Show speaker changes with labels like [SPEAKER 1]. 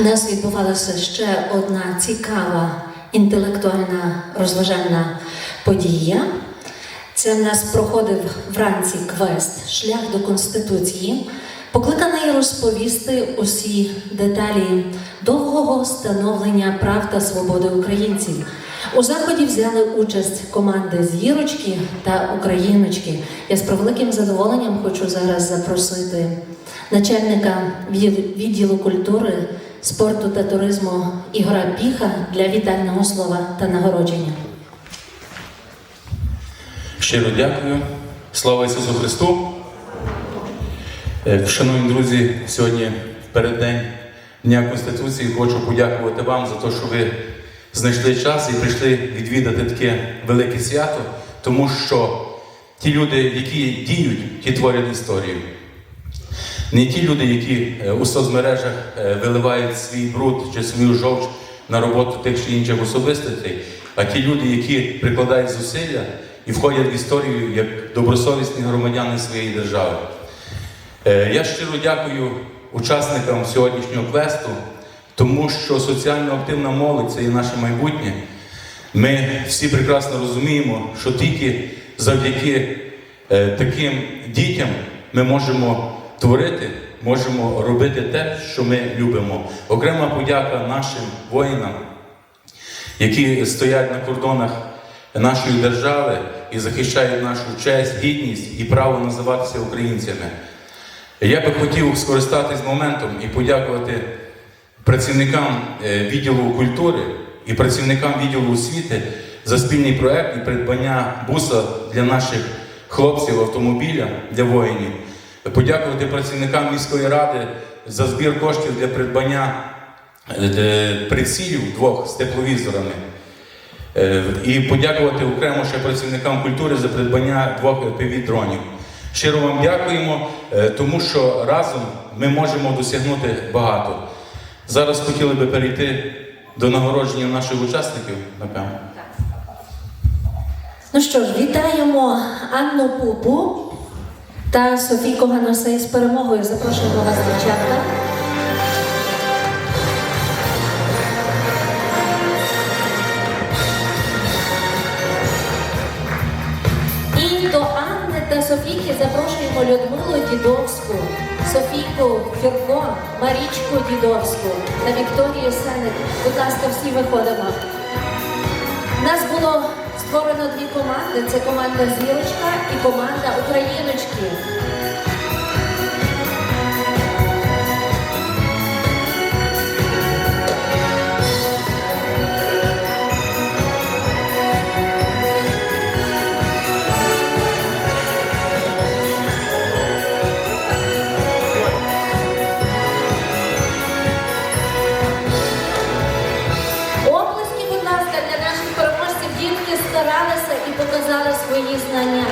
[SPEAKER 1] У нас відбувалася ще одна цікава інтелектуальна розважальна подія. Це в нас проходив вранці квест Шлях до Конституції, покликаний розповісти усі деталі довгого становлення прав та свободи українців. У заході взяли участь команди Зірочки та Україночки. Я з превеликим задоволенням хочу зараз запросити начальника від- відділу культури, спорту та туризму Ігора Піха для вітального слова та нагородження.
[SPEAKER 2] Щиро дякую. Слава Ісусу Христу. Е, Шановні друзі, сьогодні переддень Дня Конституції хочу подякувати вам за те, що ви знайшли час і прийшли відвідати таке велике свято, тому що ті люди, які діють, ті творять історію. Не ті люди, які е, у соцмережах е, виливають свій бруд чи свою жовч на роботу тих чи інших особистостей, а ті люди, які прикладають зусилля і входять в історію як добросовісні громадяни своєї держави. Е, Я щиро дякую учасникам сьогоднішнього квесту, тому що соціально активна молодь це є наше майбутнє. Ми всі прекрасно розуміємо, що тільки завдяки е, таким дітям ми можемо творити, можемо робити те, що ми любимо. Окрема подяка нашим воїнам, які стоять на кордонах нашої держави і захищають нашу честь, гідність і право називатися українцями. Я би хотів скористатись моментом і подякувати працівникам е, відділу культури і працівникам відділу освіти за спільний проект і придбання буса для наших хлопців автомобіля для воїнів. Подякувати працівникам міської ради за збір коштів для придбання е, прицілів двох з тепловізорами. Е, І подякувати окремо ще працівникам культури за придбання двох півдронів. Щиро вам дякуємо, тому що разом ми можемо досягнути багато. Зараз хотіли би перейти до нагородження наших учасників, напевно.
[SPEAKER 1] Ну що ж, вітаємо Анну Пупу та Софійку Ганасей з перемогою. Запрошуємо вас, дівчатка. Запрошуємо Людмилу Дідовську, Софійку Фірко, Марічку Дідовську та Вікторію Сеник. Будь ласка, всі виходимо. У нас було створено дві команди: це команда Зірочка і команда Україночки. мені знання.